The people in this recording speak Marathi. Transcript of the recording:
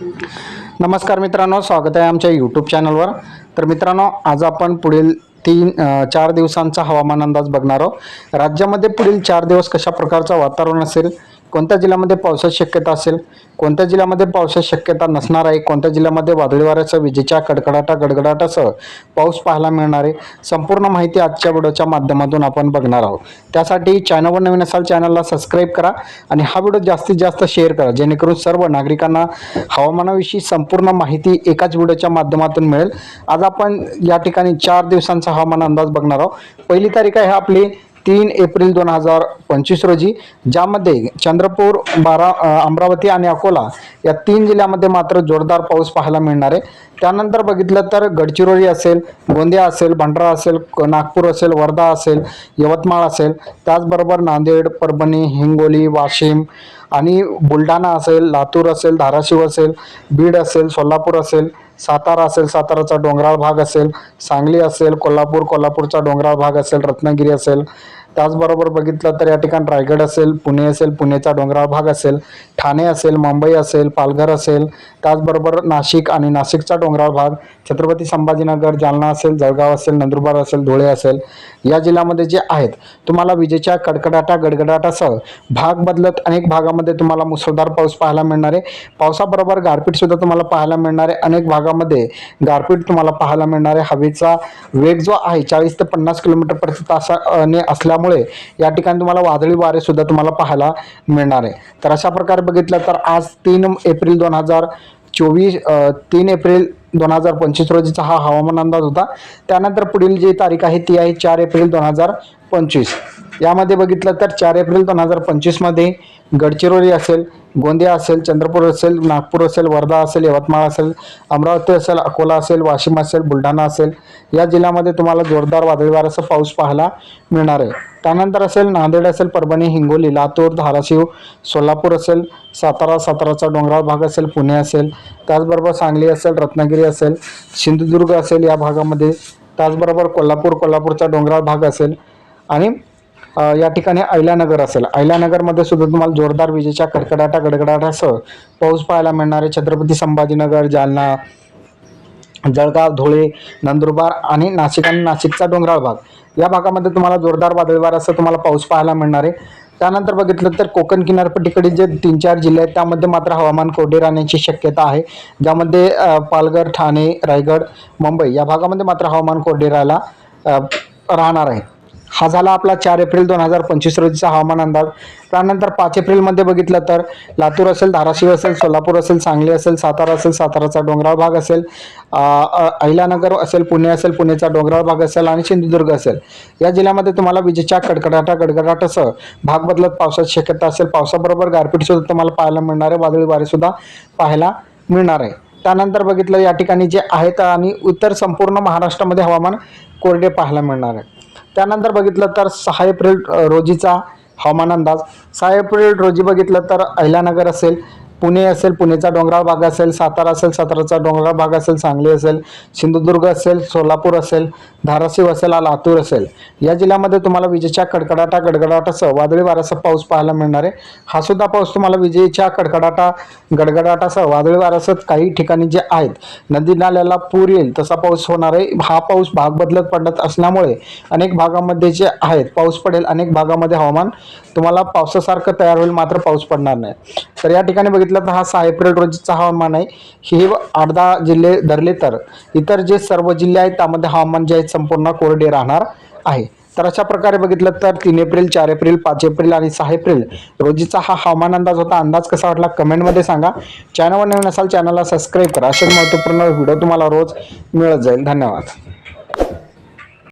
नमस्कार मित्रांनो स्वागत आहे आमच्या यूट्यूब चॅनलवर तर मित्रांनो आज आपण पुढील तीन चार दिवसांचा हवामान अंदाज बघणार आहोत. राज्यामध्ये पुढील चार दिवस कशा प्रकारचं वातावरण असेल? कोणत्या जिल्ह्यामध्ये पावसाची शक्यता असेल? कोणत्या जिल्ह्यामध्ये पावसाची शक्यता नसणार आहे? कोणत्या जिल्ह्यामध्ये वादळी वाऱ्यासह विजेच्या कडकडाटा गडगडाटासह पाऊस पाहायला मिळणार आहे? संपूर्ण माहिती आजच्या व्हिडिओच्या माध्यमातून आपण बघणार आहोत. त्यासाठी चॅनलवर नवीन असाल चॅनलला सबस्क्राईब करा आणि हा व्हिडिओ जास्तीत जास्त शेअर करा जेणेकरून सर्व नागरिकांना हवामानाविषयी संपूर्ण माहिती एकाच व्हिडिओच्या माध्यमातून मिळेल. आज आपण या ठिकाणी चार दिवसांचा हवामान अंदाज बघणार आहोत. पहिली तारीख आहे आपली तीन एप्रिल दोन हजार पंचवीस रोजी ज्यामध्ये चंद्रपूर बारा अमरावती आणि अकोला या तीन जिल्ह्यामध्ये मात्र जोरदार पाऊस पाहायला मिळणार आहे. त्यानंतर बघितलं तर गडचिरोली असेल गोंदिया असेल भंडारा असेल क- नागपूर असेल वर्धा असेल यवतमाळ असेल त्याचबरोबर नांदेड परभणी हिंगोली वाशिम आणि बुलढाणा असेल लातूर असेल धाराशिव असेल बीड असेल सोलापूर असेल सातारा असेल साताराचा डोंगराळ भाग असेल सांगली असेल कोल्हापूर कोल्हापूरचा डोंगराळ भाग असेल रत्नागिरी असेल त्याचबरोबर बघितलं तर या ठिकाणी रायगड असेल पुणे असेल पुणेचा डोंगराळ भाग असेल ठाणे असेल मुंबई असेल पालघर असेल त्याचबरोबर नाशिक आणि नाशिकचा डोंगराळ भाग छत्रपती संभाजीनगर जालना असेल जळगाव असेल नंदुरबार असेल धुळे असेल या जिल्ह्यामध्ये जे आहेत तुम्हाला विजेच्या कडकडाटा गडगडाटासह भाग बदलत अनेक भागामध्ये तुम्हाला मुसळधार पाऊस पाहायला मिळणार आहे. पावसाबरोबर गारपीटसुद्धा तुम्हाला पाहायला मिळणार आहे. अनेक भागामध्ये गारपीट तुम्हाला पाहायला मिळणार आहे. हवेचा वेग जो आहे चाळीस ते पन्नास किलोमीटर प्रति तासाने असल्यामुळे या ठिकाणी तुम्हाला वादळी वारे सुद्धा तुम्हाला पाहायला मिळणार. आहे तर अशा प्रकारे बघितलं तर आज तीन एप्रिल दोन हजार चोवीस तीन एप्रिल दोन हजार पंचवीस रोजीचा हा हवामान अंदाज होता. त्यानंतर पुढील जी तारीख आहे ती आहे चार एप्रिल दोन हजार पंचवीस. यामध्ये बघितलं तर चार एप्रिल दोन हजार पंचवीसमध्ये गडचिरोली असेल गोंदिया असेल चंद्रपूर असेल नागपूर असेल वर्धा असेल यवतमाळ असेल अमरावती असेल अकोला असेल वाशिम असेल बुलढाणा असेल या जिल्ह्यामध्ये तुम्हाला जोरदार वादळीवार असं पाऊस पाहायला मिळणार आहे. त्यानंतर असेल नांदेड असेल परभणी हिंगोली लातूर धाराशिव सोलापूर असेल सातारा साताराचा डोंगराळ भाग असेल पुणे असेल त्याचबरोबर सांगली असेल रत्नागिरी असेल सिंधुदुर्ग असेल या भागामध्ये त्याचबरोबर कोल्हापूर कोल्हापूरचा डोंगराळ भाग असेल आणि या ठिकाणी अहिल्यानगर असेल. अहिल्यानगरमध्ये सुद्धा तुम्हाला जोरदार विजेच्या कडकडाटा गडगडाटासह पाऊस पाहायला मिळणारे छत्रपती संभाजीनगर जालना जळगाव धुळे नंदुरबार आणि नाशिक आणि नाशिकचा डोंगराळ भाग. या भागामध्ये तुम्हाला जोरदार वादळीवार असं तुम्हाला पाऊस पाहायला मिळणार आहे त्यानंतर बघितलं तर कोकण किनारपट्टीकडे जे तीन चार जिल्हे आहेत त्यामध्ये मात्र हवामान कोरडे राहण्याची शक्यता आहे. ज्यामध्ये पालघर ठाणे रायगड मुंबई या भागामध्ये मात्र हवामान कोरडे राहायला राहणार आहे. हा झाला आपला चार एप्रिल दोन हजार पंचवीस रोजीचा हवामान अंदाज. त्यानंतर पाच एप्रिलमध्ये बघितलं तर लातूर असेल धाराशिव असेल सोलापूर असेल सांगली असेल सातारा असेल साताराचा डोंगराळ भाग असेल अहिलानगर असेल पुणे असेल पुणेचा डोंगराळ भाग असेल आणि सिंधुदुर्ग असेल. या जिल्ह्यामध्ये तुम्हाला विजेच्या कडकडाटा गडगडाटासह भाग बदलत पावसाची शक्यता असेल. पावसाबरोबर गारपीटसुद्धा तुम्हाला पाहायला मिळणार आहे. वादळी वारेसुद्धा पाहायला मिळणार आहे. त्यानंतर बघितलं या ठिकाणी जे आहेत आणि इतर संपूर्ण महाराष्ट्रामध्ये हवामान कोरडे पाहायला मिळणार आहे. त्यानंतर बघितलं तर सहा एप्रिल रोजीचा हवामान अंदाज. सहा एप्रिल रोजी बघितलं तर अहिल्यानगर असेल पुणे असेल पुणेचा डोंगराळ भाग असेल सातारा असेल साताराचा डोंगराळ भाग असेल सांगली असेल सिंधुदुर्ग असेल सोलापूर असेल धाराशिव असेल लातूर असेल. या जिल्ह्यामध्ये तुम्हाला विजेच्या कडकडाटा गडगडाटासह वादळी वाऱ्यासह पाऊस पाहायला मिळणार आहे. हा सुद्धा पाऊस तुम्हाला विजेच्या कडकडाटा गडगडाटासह वादळी वाऱ्यासह काही ठिकाणी जे आहेत नदी नाल्याला पूर येईल तसा पाऊस होणार आहे. हा पाऊस भाग बदलत पडत असल्यामुळे अनेक भागामध्ये जे आहेत पाऊस पडेल अनेक भागामध्ये हवामान तुम्हाला पावसासारखं तयार होईल मात्र पाऊस पडणार नाही. तर या ठिकाणी बघितलं तर हा सहा एप्रिल रोजीचा हवामान आहे. हे आठ दहा जिल्हे धरले तर इतर जे सर्व जिल्हे आहेत त्यामध्ये हवामान जे आहे संपूर्ण कोरडे राहणार आहे. तर अशा प्रकारे बघितलं तर तीन एप्रिल चार एप्रिल पाच एप्रिल आणि सहा एप्रिल रोजीचा हा हवामान अंदाज होता. अंदाज कसा वाटला कमेंटमध्ये सांगा. चॅनलवर नवीन असाल चॅनलला सबस्क्राईब करा. असे महत्त्वपूर्ण व्हिडिओ तुम्हाला रोज मिळत जाईल. धन्यवाद.